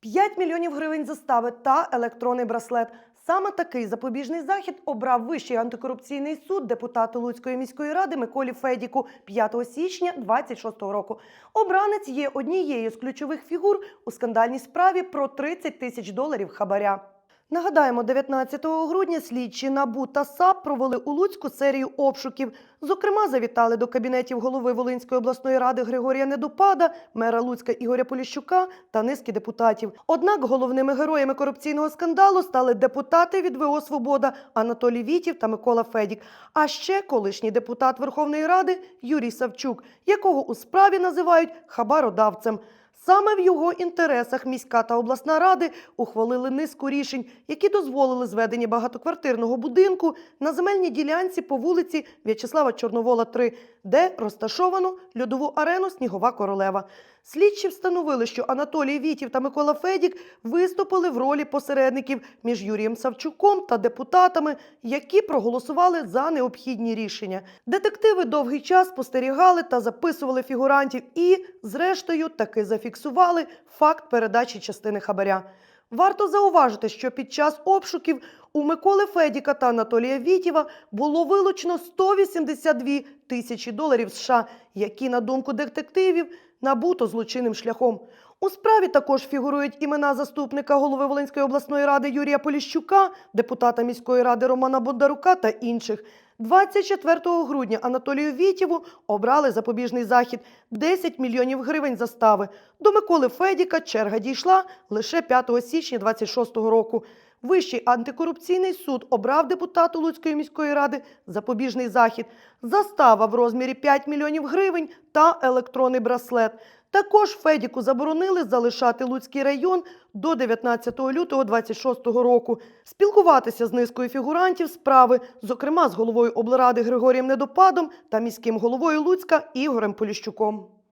5 мільйонів гривень застави та електронний браслет. Саме такий запобіжний захід обрав Вищий антикорупційний суд депутату Луцької міської ради Миколі Федіку 5 січня 26 року. Обранець є однією з ключових фігур у скандальній справі про 30 тисяч доларів хабаря. Нагадаємо, 19 грудня слідчі НАБУ та САП провели у Луцьку серію обшуків. Зокрема, завітали до кабінетів голови Волинської обласної ради Григорія Недопада, мера Луцька Ігоря Поліщука та низки депутатів. Однак головними героями корупційного скандалу стали депутати від ВО Свобода Анатолій Вітів та Микола Федік, а ще колишній депутат Верховної Ради Юрій Савчук, якого у справі називають хабародавцем. Саме в його інтересах міська та обласна ради ухвалили низку рішень, які дозволили зведення багатоквартирного будинку на земельній ділянці по вулиці В'ячеслава Чорновола, 3, де розташовано льодову арену Снігова королева. Слідчі встановили, що Анатолій Вітів та Микола Федік виступили в ролі посередників між Юрієм Савчуком та депутатами, які проголосували за необхідні рішення. Детективи довгий час спостерігали та записували фігурантів і, зрештою, таки зафіксували факт передачі частини хабаря. Варто зауважити, що під час обшуків у Миколи Федіка та Анатолія Вітєва було вилучено 182 тисячі доларів США, які, на думку детективів, набуто злочинним шляхом. У справі також фігурують імена заступника голови Волинської обласної ради Юрія Поліщука, депутата міської ради Романа Бондарука та інших. 24 грудня Анатолію Вітєву обрали запобіжний захід 10 мільйонів гривень застави. До Миколи Федіка черга дійшла лише 5 січня 26 року. Вищий антикорупційний суд обрав депутату Луцької міської ради запобіжний захід, застава в розмірі 5 мільйонів гривень та електронний браслет. Також Федіку заборонили залишати Луцький район до 19 лютого 26 року. Спілкуватися з низкою фігурантів справи, зокрема з головою облради Григорієм Недопадом та міським головою Луцька Ігорем Поліщуком.